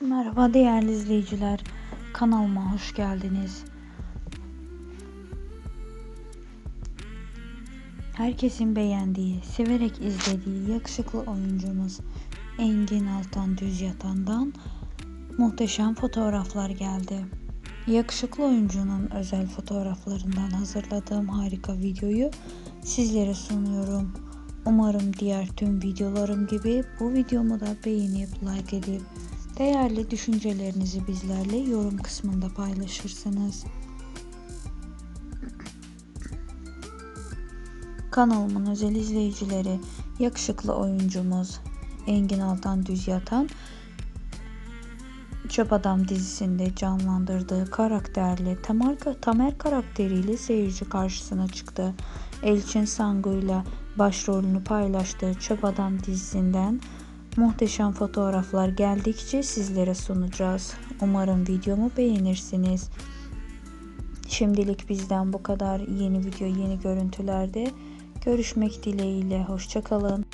Merhaba değerli izleyiciler. Kanalıma hoş geldiniz. Herkesin beğendiği, severek izlediği yakışıklı oyuncumuz Engin Altan Düz Yatan'dan muhteşem fotoğraflar geldi. Yakışıklı oyuncunun özel fotoğraflarından hazırladığım harika videoyu sizlere sunuyorum. Umarım diğer tüm videolarım gibi bu videomu da beğenip like edip değerli düşüncelerinizi bizlerle yorum kısmında paylaşırsınız. Kanalımın özel izleyicileri yakışıklı oyuncumuz Engin Altan Düz Yatan Çöp Adam dizisinde canlandırdığı karakterli Tamer, Tamer karakteriyle seyirci karşısına çıktı. Elçin Sangu'yla başrolünü paylaştığı Çöp Adam dizisinden muhteşem fotoğraflar geldikçe sizlere sunacağız. Umarım videomu beğenirsiniz. Şimdilik bizden bu kadar. Yeni video, yeni görüntülerde görüşmek dileğiyle. Hoşçakalın.